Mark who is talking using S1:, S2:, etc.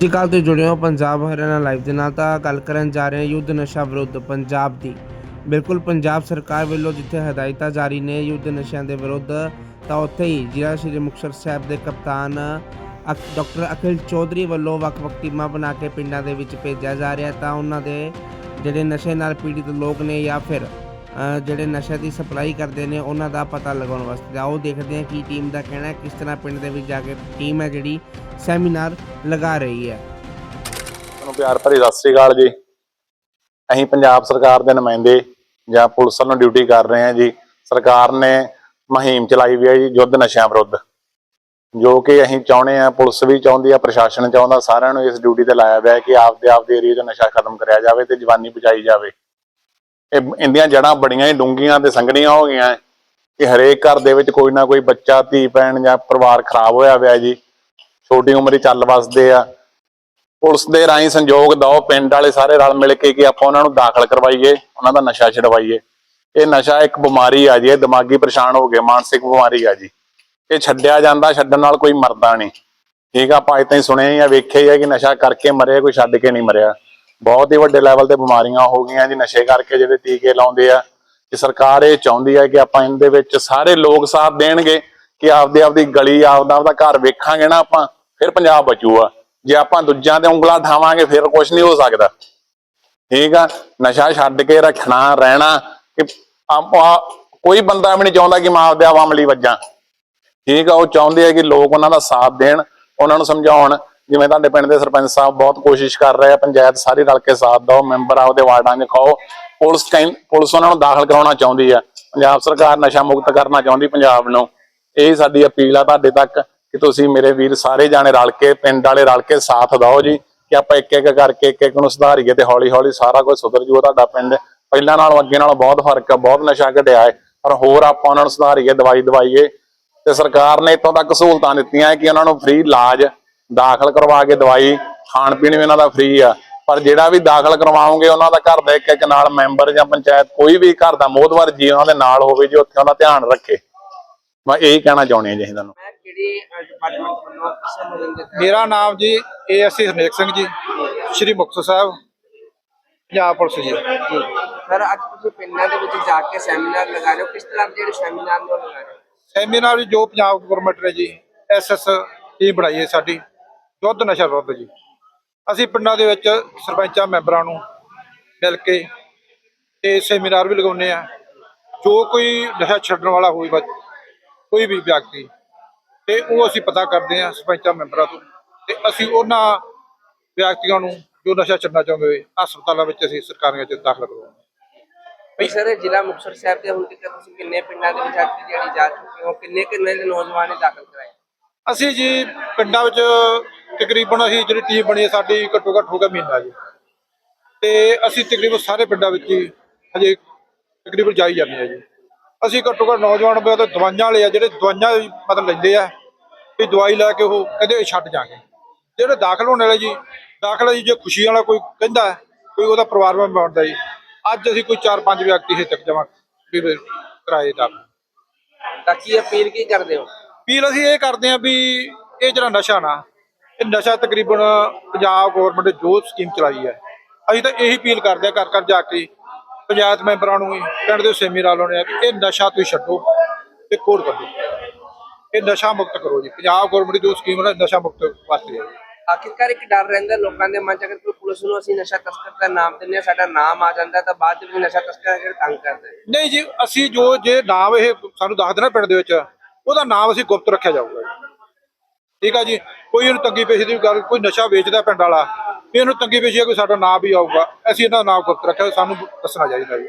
S1: ਜੀ ਕੱਲ ਤੇ ਜੁੜੇ ਹੋ ਪੰਜਾਬ ਹਰਿਆਣਾ ਲਾਈਵ ਦੇ ਨਾਲ ਤਾਂ ਗੱਲ ਕਰਨ ਜਾ ਰਹੇ ਹਾਂ ਯੁੱਧ ਨਸ਼ਾ ਵਿਰੁੱਧ ਪੰਜਾਬ ਦੀ। ਬਿਲਕੁਲ ਪੰਜਾਬ ਸਰਕਾਰ ਵੱਲੋਂ ਜਿੱਥੇ ਹਦਾਇਤਾਂ ਜਾਰੀ ਨੇ ਯੁੱਧ ਨਸ਼ਿਆਂ ਦੇ ਵਿਰੁੱਧ, ਤਾਂ ਉੱਥੇ ਹੀ ਜ਼ਿਲ੍ਹਾ ਸ਼੍ਰੀ ਮੁਕਤਸਰ ਸਾਹਿਬ ਦੇ ਕਪਤਾਨ ਅਕ- ਡਾਕਟਰ ਅਖਿਲ ਚੌਧਰੀ ਵੱਲੋਂ ਵੱਖ-ਵੱਖ ਟੀਮਾਂ ਬਣਾ ਕੇ ਪਿੰਡਾਂ ਦੇ ਵਿੱਚ ਭੇਜਿਆ ਜਾ ਰਿਹਾ ਤਾਂ ਉਹਨਾਂ ਦੇ ਜਿਹੜੇ ਨਸ਼ੇ ਨਾਲ ਪੀੜਿਤ ਲੋਕ ਨੇ ਜਾਂ ਫਿਰ ਜਿਹੜੇ ਨਸ਼ੇ ਦੀ ਸਪਲਾਈ ਕਰਦੇ ਨੇ, ਉਹਨਾਂ ਦਾ ਪਤਾ ਲਗਾਉਣ ਵਾਸਤੇ। ਆਓ ਦੇਖਦੇ ਹਾਂ ਕੀ ਟੀਮ ਦਾ ਕਹਿਣਾ ਹੈ, ਕਿਸ ਤਰ੍ਹਾਂ ਪਿੰਡ ਦੇ ਵਿੱਚ ਜਾ ਕੇ ਟੀਮ ਹੈ ਜਿਹੜੀ ਸੈਮੀਨਾਰ ਲਗਾ ਰਹੀ ਹੈ।
S2: ਤੁਹਾਨੂੰ ਪਿਆਰ ਭਰੀ ਸਤਿ ਸ੍ਰੀ ਅਕਾਲ ਜੀ। ਅਸੀਂ ਪੰਜਾਬ ਸਰਕਾਰ ਦੇ ਨੁਮਾਇੰਦੇ ਜਾਂ ਪੁਲਿਸ ਵੱਲੋਂ ਡਿਊਟੀ ਕਰ ਰਹੇ ਹਾਂ ਜੀ। ਸਰਕਾਰ ਨੇ ਮੁਹਿੰਮ ਚਲਾਈ ਵੀ ਹੈ ਜੀ, ਯੁੱਧ ਨਸ਼ਿਆਂ ਵਿਰੁੱਧ। ਜੋ ਕਿ ਅਸੀਂ ਚਾਹੁੰਦੇ ਆ ਪੁਲਿਸ ਵੀ ਚਾਹੁੰਦੀ ਆ, ਪ੍ਰਸ਼ਾਸਨ ਚਾਹੁੰਦਾ ਸਾਰਿਆਂ ਨੂੰ ਇਸ ਡਿਊਟੀ ਤੇ ਲਾਇਆ ਹੋਇਆ ਹੈ ਕਿ ਆਪਦੇ ਆਪਦੇ ਏਰੀਆ 'ਚ ਨਸ਼ਾ ਖਤਮ ਕਰਿਆ ਜਾਵੇ ਤੇ ਜਵਾਨੀ ਬਚਾਈ ਜਾਵੇ। ਇਹ ਇੰਦੀਆਂ ਜੜਾਂ ਬੜੀਆਂ ਹੀ ਡੂੰਘੀਆਂ ਤੇ ਸੰਘਣੀਆਂ ਹੋ ਗਈਆਂ ਕਿ ਹਰੇਕ ਘਰ ਦੇ ਵਿੱਚ ਕੋਈ ਨਾ ਕੋਈ ਬੱਚਾ, ਧੀ, ਭੈਣ ਜਾਂ ਪਰਿਵਾਰ ਖਰਾਬ ਹੋਇਆ ਹੋਇਆ ਜੀ। ਛੋਟੀ ਉਮਰ ਹੀ ਚੱਲ ਵਸਦੇ ਆ। ਪੁਲਿਸ ਦੇ ਰਾਹੀਂ ਸੰਯੋਗ ਦਿਓ, ਪਿੰਡ ਵਾਲੇ ਸਾਰੇ ਰਲ ਮਿਲ ਕੇ ਕਿ ਆਪਾਂ ਉਹਨਾਂ ਨੂੰ ਦਾਖਲ ਕਰਵਾਈਏ, ਉਹਨਾਂ ਦਾ ਨਸ਼ਾ ਛਡਵਾਈਏ। ਇਹ ਨਸ਼ਾ ਇੱਕ ਬਿਮਾਰੀ ਆ ਜੀ, ਇਹ ਦਿਮਾਗੀ ਪਰੇਸ਼ਾਨ ਹੋ ਗਏ, ਮਾਨਸਿਕ ਬਿਮਾਰੀ ਆ ਜੀ। ਇਹ ਛੱਡਿਆ ਜਾਂਦਾ, ਛੱਡਣ ਨਾਲ ਕੋਈ ਮਰਦਾ ਨਹੀਂ। ਠੀਕ ਆ, ਆਪਾਂ ਅੱਜ ਹੀ ਸੁਣਿਆ ਹੀ ਆ, ਵੇਖਿਆ ਹੀ ਆ ਕਿ ਨਸ਼ਾ ਕਰਕੇ ਮਰਿਆ, ਕੋਈ ਛੱਡ ਕੇ ਨਹੀਂ ਮਰਿਆ। ਬਹੁਤ ਹੀ ਵੱਡੇ ਲੈਵਲ ਤੇ ਬਿਮਾਰੀਆਂ ਹੋ ਗਈਆਂ ਜੀ, ਨਸ਼ੇ ਕਰਕੇ ਜਿਹੜੇ ਟੀਕੇ ਲਾਉਂਦੇ ਆ। ਕਿ ਸਰਕਾਰ ਇਹ ਚਾਹੁੰਦੀ ਹੈ ਕਿ ਆਪਾਂ ਇਹਦੇ ਵਿੱਚ ਸਾਰੇ ਲੋਕ ਸਾਥ ਦੇਣਗੇ, ਕਿ ਆਪਦੇ ਆਪਦੀ ਗਲੀ, ਆਪਦਾ ਆਪਦਾ ਘਰ ਵੇਖਾਂਗੇ ਨਾ ਆਪਾਂ, ਫਿਰ ਪੰਜਾਬ ਬਚੂਗਾ। ਜੇ ਆਪਾਂ ਦੂਜਿਆਂ ਤੇ ਉਂਗਲਾਂ ਠਾਵਾਂਗੇ ਫਿਰ ਕੁਝ ਨਹੀਂ ਹੋ ਸਕਦਾ। ਠੀਕ ਆ, ਨਸ਼ਾ ਛੱਡ ਕੇ ਰੱਖਣਾ, ਰਹਿਣਾ, ਕਿ ਆਪਾਂ ਕੋਈ ਬੰਦਾ ਵੀ ਨਹੀਂ ਚਾਹੁੰਦਾ ਕਿ ਮੈਂ ਆਪਦੇ ਆਵਾਮ ਲਈ ਵੱਜਾਂ। ਠੀਕ ਆ, ਉਹ ਚਾਹੁੰਦੇ ਆ ਕਿ ਲੋਕ ਉਹਨਾਂ ਦਾ ਸਾਥ ਦੇਣ, ਉਹਨਾਂ ਨੂੰ ਸਮਝਾਉਣ ਜਿਵੇਂ ਤੁਹਾਡੇ ਪਿੰਡ ਦੇ ਸਰਪੰਚ ਸਾਹਿਬ ਬਹੁਤ ਕੋਸ਼ਿਸ਼ ਕਰ ਰਹੇ ਆ, ਪੰਚਾਇਤ ਸਾਰੀ ਰਲ ਕੇ ਸਾਥ ਦਿਓ, ਮੈਂਬਰ ਆਪਦੇ ਵਾਰਡਾਂ 'ਚ ਖਾਓ। ਪੁਲਿਸ ਕਹਿੰ- ਪੁਲਿਸ ਉਹਨਾਂ ਨੂੰ ਦਾਖਲ ਕਰਾਉਣਾ ਚਾਹੁੰਦੀ ਆ। ਪੰਜਾਬ ਸਰਕਾਰ ਨਸ਼ਾ ਮੁਕਤ ਕਰਨਾ ਚਾਹੁੰਦੀ ਪੰਜਾਬ ਨੂੰ। ਇਹ ਸਾਡੀ ਅਪੀਲ ਆ ਤੁਹਾਡੇ ਤੱਕ ਕਿ ਤੁਸੀਂ ਮੇਰੇ ਵੀਰ ਸਾਰੇ ਜਾਣੇ ਰਲ ਕੇ, ਪਿੰਡ ਵਾਲੇ ਰਲ ਕੇ ਸਾਥ ਦਿਓ ਜੀ, ਕਿ ਆਪਾਂ ਇੱਕ ਇੱਕ ਕਰਕੇ ਇੱਕ ਇੱਕ ਨੂੰ ਸੁਧਾਰੀਏ ਤੇ ਹੌਲੀ ਹੌਲੀ ਸਾਰਾ ਕੁਝ ਸੁਧਰ ਜੂਗਾ ਤੁਹਾਡਾ ਪਿੰਡ। ਪਹਿਲਾਂ ਨਾਲੋਂ ਅੱਗੇ ਨਾਲੋਂ ਬਹੁਤ ਫ਼ਰਕ ਆ, ਬਹੁਤ ਨਸ਼ਾ ਘਟਿਆ ਹੈ ਪਰ ਹੋਰ ਆਪਾਂ ਉਹਨਾਂ ਨੂੰ ਸੁਧਾਰੀਏ, ਦਵਾਈ ਦਵਾਈਏ। ਤੇ ਸਰਕਾਰ ਨੇ ਇੱਥੋਂ ਤੱਕ ਸਹੂਲਤਾਂ ਦਿੱਤੀਆਂ ਕਿ ਉਹਨਾਂ ਨੂੰ ਫ੍ਰੀ ਇਲਾਜ ਦਾਖਲ ਕਰਵਾ ਕੇ ਦਵਾਈ ਖਾਣ ਪੀਣ ਵੀ ਉਹਨਾਂ ਦਾ ਫ੍ਰੀ ਆ। ਪਰ ਜਿਹੜਾ ਵੀ ਦਾਖਲ ਕਰਵਾਓਗੇ ਉਹਨਾਂ ਦਾ ਘਰ ਦਾ ਇੱਕ ਇੱਕ ਨਾਲ ਮੈਂਬਰ ਜਾਂ ਪੰਚਾਇਤ ਕੋਈ ਵੀ ਘਰ ਦਾ ਮੋਹਦਵਾਰ ਜੀ ਉਹਨਾਂ ਦੇ ਨਾਲ ਹੋਵੇ ਜੀ ਉੱਥੇ ਉਹਦਾ ਧਿਆਨ ਰੱਖੇ। ਮੈਂ ਇਹੀ ਕਹਿਣਾ ਚਾਹੁੰਦੀ ਹਾਂ ਜੀ ਤੁਹਾਨੂੰ।
S3: ਮੇਰਾ ਨਾਮ ਜੀ ASC Harnek Singh ji Shri Muktsar Sahib Punjab police ji.
S1: Sir ਅੱਜ ਤੁਸੀਂ ਪਿੰਡਾਂ ਦੇ ਵਿੱਚ ਜਾ ਕੇ ਸੈਮੀਨਾਰ ਲਗਾ ਰਹੇ ਹੋ। ਕਿਸ ਤਰ੍ਹਾਂ ਦੇ ਜਿਹੜੇ ਸੈਮੀਨਾਰ ਨੂੰ ਲਗਾ ਰਹੇ ਹੋ?
S3: ਸੈਮੀਨਾਰ ਜੋ ਪੰਜਾਬ ਗਵਰਨਮੈਂਟ ਨੇ ਜੀ ਐਸਐਸ ਟੀਮ ਬਣਾਈ ਹੈ ਸਾਡੀ। ਯੁੱਧ ਨਸ਼ਾ ਵਿਰੁੱਧ ਜੀ। ਅਸੀਂ ਪਿੰਡਾਂ ਦੇ ਵਿੱਚ ਸਰਪੰਚਾਂ ਮੈਂਬਰਾਂ ਨੂੰ ਮਿਲ ਕੇ ਤੇ ਸੈਮੀਨਾਰ ਵੀ ਲਗਾਉਂਦੇ ਆ ਜੋ ਕੋਈ ਨਸ਼ਾ ਛੱਡਣ ਵਾਲਾ ਹੋਵੇ ਬੱਚ- ਕੋਈ ਵੀ ਵਿਅਕਤੀ ਤੇ ਉਹ ਅਸੀਂ ਪਤਾ ਕਰਦੇ ਆ ਸਰਪੰਚਾਂ ਮੈਂਬਰਾਂ ਤੋਂ। ਤੇ ਅਸੀਂ ਉਹਨਾਂ ਵਿਅਕਤੀਆਂ ਨੂੰ ਜੋ ਨਸ਼ਾ ਛੱਡਣਾ ਚਾਹੁੰਦੇ ਹੋਏ ਹਸਪਤਾਲਾਂ ਵਿੱਚ ਅਸੀਂ ਸਰਕਾਰੀਆਂ ਚ ਦਾਖਲ ਕਰਵਾਉਂਦੇ
S1: ਵੀ ਸਰ ਜ਼ਿਲ੍ਹਾ ਮੁਕਤਸਰ ਸਾਹਿਬ ਦੇ ਹੁਣ ਤੱਕ ਤੁਸੀਂ ਕਿੰਨੇ ਪਿੰਡਾਂ ਦੇ ਵਿੱਚ ਅੱਜ ਜਿਹੜੀ ਜਾ ਚੁੱਕੇ ਹੋ? ਕਿੰਨੇ ਕਿੰਨੇ ਦੇ ਨੌਜਵਾਨ ਨੇ ਦਾਖਲ ਕਰਾਏ?
S3: ਅਸੀਂ ਜੀ ਪਿੰਡਾਂ ਵਿੱਚ ਤਕਰੀਬਨ ਅਸੀਂ ਜਿਹੜੀ ਟੀਮ ਬਣੀ ਹੈ ਸਾਡੀ ਘੱਟੋ ਘੱਟ ਹੋ ਗਿਆ ਮਹੀਨਾ ਜੀ। ਤੇ ਅਸੀਂ ਤਕਰੀਬਨ ਸਾਰੇ ਪਿੰਡਾਂ ਵਿੱਚ ਹੀ ਹਜੇ ਤਕਰੀਬਨ ਜਾਈ ਜਾਂਦੇ ਆ ਜੀ। ਅਸੀਂ ਘੱਟੋ ਘੱਟ ਨੌਜਵਾਨ ਵੀ ਤਾਂ ਦਵਾਈਆਂ ਵਾਲੇ ਆ ਜਿਹੜੇ ਦਵਾਈਆਂ ਮਤਲਬ ਲੈਂਦੇ ਆ ਵੀ ਦਵਾਈ ਲੈ ਕੇ ਉਹ ਕਹਿੰਦੇ ਛੱਡ ਜਾਗੇ ਜਿਹੜੇ ਦਾਖਲ ਹੋਣ ਵਾਲੇ ਜੀ ਦਾਖਲ ਜੀ ਜੇ ਖੁਸ਼ੀ ਵਾਲਾ ਕੋਈ ਕਹਿੰਦਾ ਕੋਈ ਉਹਦਾ ਪਰਿਵਾਰ ਮੈਂਬਰ ਬਣਦਾ ਜੀ ਅੱਜ ਅਸੀਂ ਕੋਈ 4-5 ਵਿਅਕਤੀ ਹੇ ਤੱਕ ਜਮਾ ਵੀ ਕਰਾਏ ਦਾਖਲ
S1: ਤਾਂ ਕੀ ਅਪੀਲ ਕੀ ਕਰਦੇ ਹੋ?
S3: ਅਪੀਲ ਅਸੀਂ ਇਹ ਕਰਦੇ ਹਾਂ ਵੀ ਇਹ ਜਿਹੜਾ ਨਸ਼ਾ ਨਾ ਇਹ ਨਸ਼ਾ ਤਕਰੀਬਨ ਪੰਜਾਬ ਗਵਰਨਮੈਂਟ ਨੇ ਜੋ ਸਕੀਮ ਚਲਾਈ ਹੈ ਅਸੀਂ ਤਾਂ ਇਹੀ ਅਪੀਲ ਕਰਦੇ ਹਾਂ ਘਰ ਘਰ ਜਾ ਕੇ ਪੰਚਾਇਤ ਮੈਂਬਰਾਂ ਨੂੰ ਵੀ ਪਿੰਡ ਦੇ ਸੇਮੀਨਾਰ ਲਾਉਣੇ ਆ ਵੀ ਇਹ ਨਸ਼ਾ ਤੁਸੀਂ ਛੱਡੋ ਤੇ ਕੋਡ ਕੱਢੋ। ਇਹ ਨਸ਼ਾ ਮੁਕਤ ਕਰੋ ਜੀ। ਪੰਜਾਬ ਗਵਰਨਮੈਂਟ ਦੀ ਜੋ ਸਕੀਮ ਹੈ ਨਾ, ਨਸ਼ਾ ਮੁਕਤ ਵਾਸਤੇ ਹੈ।
S1: ਆਖਿਰਕਾਰ ਇੱਕ ਡਰ ਰਹਿੰਦਾ ਲੋਕਾਂ ਦੇ ਮਨ ਚ ਅਗਰ ਕੋਈ ਪੁਲਿਸ ਨੂੰ ਅਸੀਂ ਨਸ਼ਾ ਤਸਕਰ ਦਾ ਨਾਮ ਦਿੰਦੇ ਹਾਂ ਸਾਡਾ ਨਾਮ ਆ ਜਾਂਦਾ ਤਾਂ ਬਾਅਦ ਵਿੱਚ ਨਸ਼ਾ ਤਸਕਰ ਜਿਹੜਾ ਤੰਗ ਕਰਦਾ
S3: ਨਹੀਂ ਜੀ ਅਸੀਂ ਜੋ ਜੇ ਨਾਮ ਇਹ ਸਾਨੂੰ ਦੱਸ ਦੇਣਾ ਪਿੰਡ ਦੇ ਵਿੱਚ ਉਹਦਾ ਨਾਮ ਅਸੀਂ ਗੁਪਤ ਰੱਖਿਆ ਜਾਊਗਾ ਜੀ। ਠੀਕ ਆ ਜੀ? ਕੋਈ ਇਹਨੂੰ ਤੰਗੀ ਪੇਸ਼ੀ ਦੀ ਗੱਲ, ਕੋਈ ਨਸ਼ਾ ਵੇਚਦਾ ਪਿੰਡ ਵਾਲਾ, ਵੀ ਇਹਨੂੰ ਤੰਗੀ ਪੇਸ਼ੀ ਆ, ਕੋਈ ਸਾਡਾ ਨਾਂ ਵੀ ਆਊਗਾ। ਅਸੀਂ ਇਹਦਾ ਨਾਮ ਗੁਪਤ ਰੱਖਿਆ, ਸਾਨੂੰ ਦੱਸਣਾ ਚਾਹੀਦਾ ਜੀ।